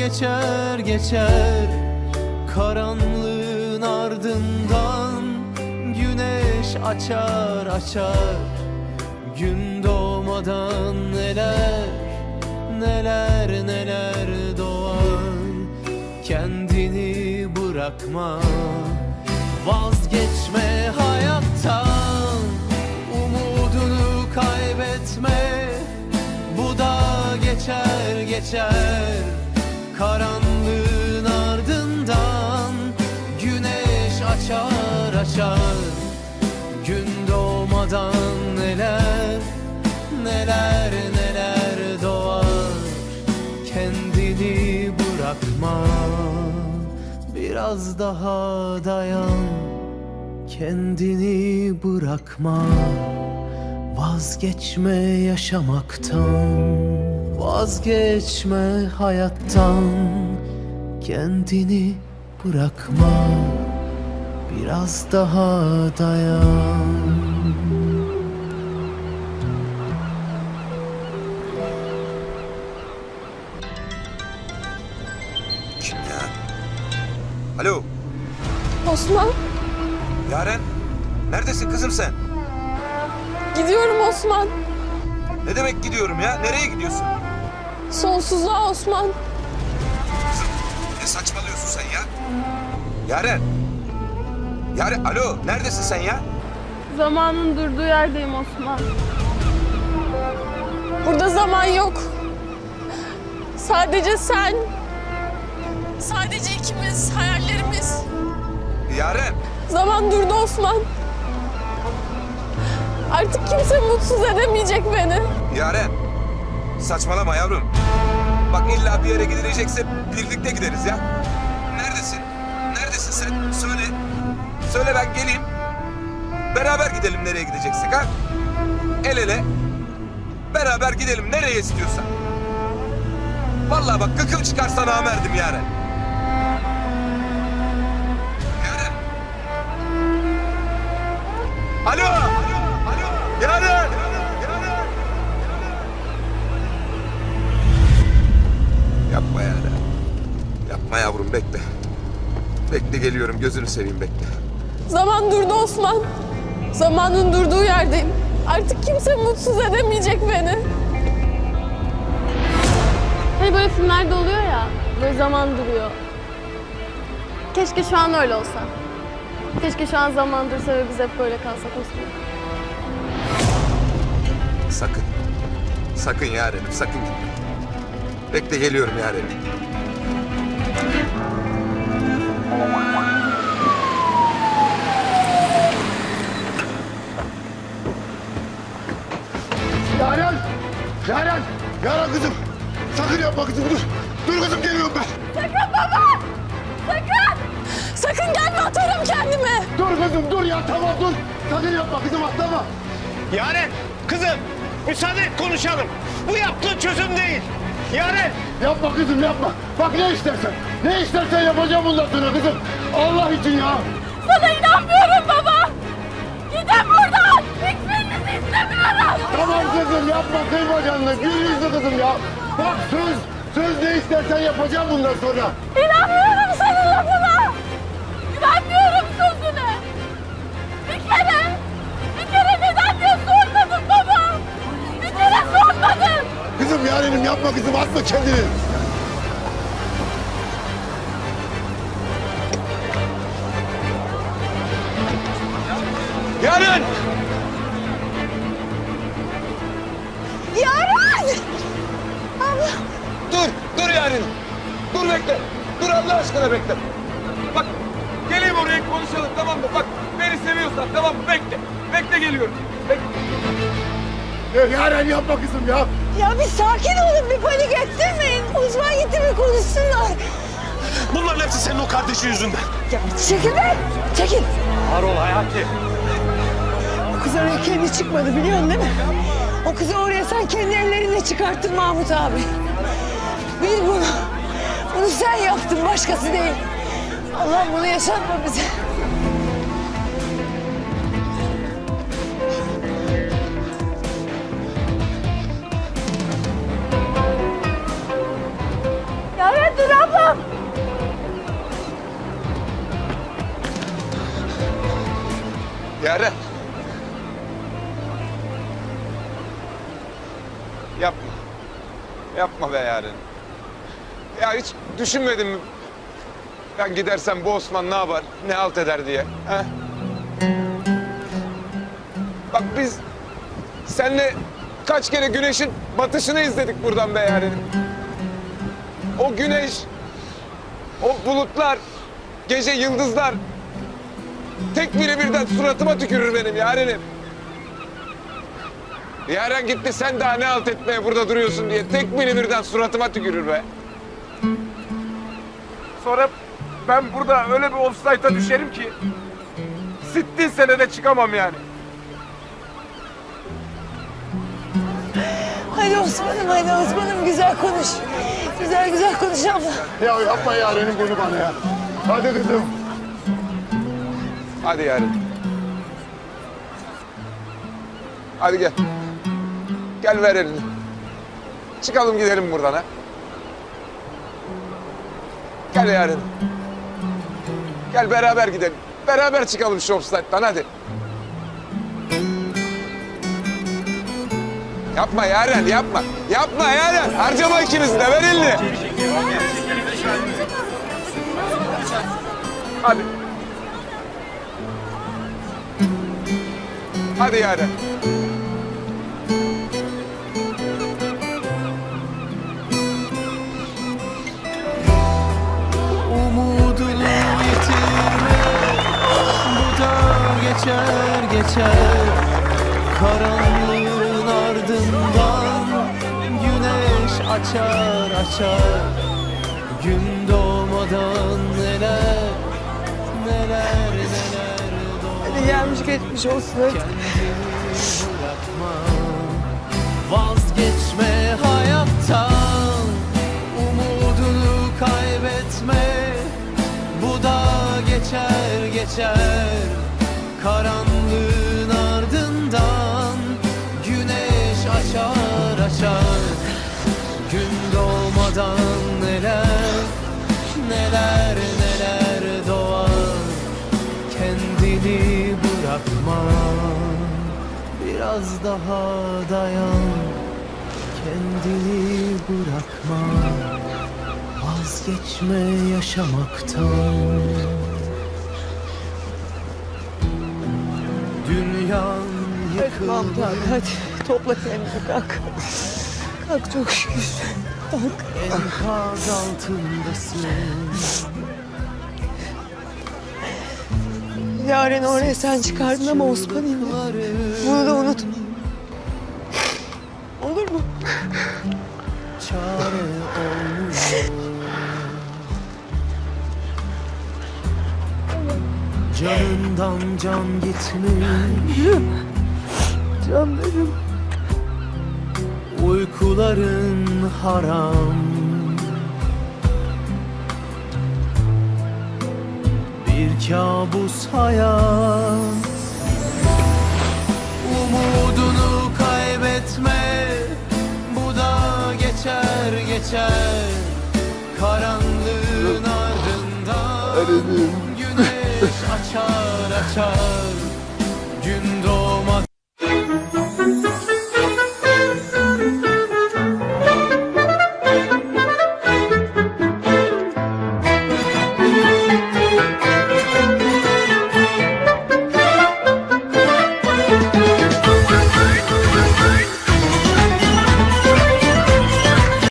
geçer geçer. Karanlığın ardından Güneş açar açar. Gün doğmadan neler Neler neler doğar. Kendini bırakma Vazgeçme hayattan. Umudunu kaybetme Bu da geçer geçer Karanlığın ardından Güneş açar açar. Gün doğmadan neler Neler neler doğar. Kendini bırakma Biraz daha dayan. Kendini bırakma Vazgeçme yaşamaktan Vazgeçme hayattan Kendini bırakma Biraz daha dayan Kim ya? Alo, Osman, Yaren. Neredesin kızım sen? gidiyorum Osman. Ne demek gidiyorum ya? Nereye gidiyorsun? Sonsuzluğa Osman. Ne saçmalıyorsun sen ya? Yaren. Yaren, alo, neredesin sen ya? Zamanın durduğu yerdeyim Osman. Burada zaman yok. Sadece sen. Sadece ikimiz, hayallerimiz. Yaren. Zaman durdu Osman. Artık kimse mutsuz edemeyecek beni. Yaren. Saçmalama yavrum. Bak illa bir yere gidilecekse birlikte gideriz ya. Neredesin? Neredesin sen? Söyle. Söyle ben geleyim. Beraber gidelim nereye gideceksek ha? El ele. Beraber gidelim nereye istiyorsan. Vallahi bak gıkım çıkarsa namerdim Yaren. Yaren. Alo. Alo. Yaren. Yaren. Yapma Yaren. Yapma yavrum bekle. Bekle geliyorum gözünü seveyim bekle. Zaman durdu Osman. Zamanın durduğu yerdeyim. Artık kimse mutsuz edemeyecek beni. Hani böyle filmlerde oluyor ya, böyle zaman duruyor. Keşke şu an öyle olsa. Keşke şu an zaman dursa ve biz hep böyle kalsak Osman. Sakın. Sakın Yaren'im sakın gitme. Bekle geliyorum Yaren'im. Yaren! Yaren! Yaren kızım! Sakın yapma kızım dur! Dur kızım geliyorum ben! Sakın baba! Sakın! Sakın gelme atarım kendimi. Dur kızım dur ya tamam dur! Sakın yapma kızım atlama! Yaren, kızım müsaade et konuşalım. Bu yaptığın çözüm değil. Yaren, Yapma kızım yapma! Bak ne istersen! Ne istersen yapacağım bundan sonra kızım! Allah için ya! Sana inanmıyorum baba. Gidin buradan. Hiçbirinizi istemiyorum. Tamam kızım yapma kıyma canını! Gül yüzlü kızım ya! Bak söz! Söz ne istersen yapacağım bundan sonra! İnanmıyorum senin lafına. Kızım Yaren'im yapma kızım atma kendini! Yaren! Yaren! Dur, dur Yaren. Dur bekle. Dur Allah aşkına bekle. Bak geleyim oraya konuşalım tamam mı? Bak beni seviyorsan tamam mı? Bekle. Bekle geliyorum. Bekle. Yaren yapma kızım ya! Ya bir sakin olun, bir panik ettirmeyin. Uzman gitti bir konuşsunlar. bunların hepsi senin o kardeşin yüzünden. Ya çekil be, çekil. Harol Hayati. O kız oraya kendi çıkmadı biliyorsun değil mi? O kızı oraya sen kendi ellerinle çıkarttın Mahmut abi. Bil bunu. Bunu sen yaptın, başkası değil. Allah bunu yaşatma bize. Yapma. Yapma be Yaren. Ya hiç düşünmedin mi? Ben gidersem bu Osman ne yapar, ne halt eder diye. He? Bak biz seninle kaç kere güneşin batışını izledik buradan be Yaren'im. O güneş, o bulutlar, gece yıldızlar tek biri birden suratıma tükürür benim Yaren'im. Yaren gitti sen daha ne halt etmeye burada duruyorsun diye tek biri birden suratıma tükürür be. Sonra ben burada öyle bir offside'a düşerim ki sittin senede çıkamam yani. Hadi Osman'ım hadi Osman'ım güzel konuş. Güzel güzel konuş abla. Ya yapma yarenim bunu bana ya. Hadi kızım. Hadi Yaren. Hadi gel. Gel ver elini. Çıkalım gidelim buradan ha. Gel Yaren. Gel beraber gidelim. Beraber çıkalım şu offside'dan hadi. Yapma Yaren yapma. Yapma Yaren. Harcama ikimizi de ver elini. Hadi. Hadi Yaren. Geçer geçer. Karanlığın ardından Güneş açar açar. Gün doğmadan neler Neler neler doğar. Hadi gelmiş geçmiş olsun. Hadi. Bırakma Vazgeçme hayattan. Umudunu kaybetme. Bu da geçer geçer Karanlığın ardından Güneş açar açar. Gün doğmadan neler Neler neler doğar. Kendini bırakma Biraz daha dayan. Kendini bırakma Vazgeçme yaşamaktan Abi hadi. Topla kendini kalk. Kalk çok şükür. Kalk. Enkaz altındasın Yaren oraya sen çıkardın ama Osman indi. Bunu da unutma. Olur mu? çare olmuyor Canından can gitmiş Canlarım. Uykuların haram. Bir kabus hayat. Umudunu kaybetme. Bu da geçer geçer. Karanlığın ardından Güneş açar açar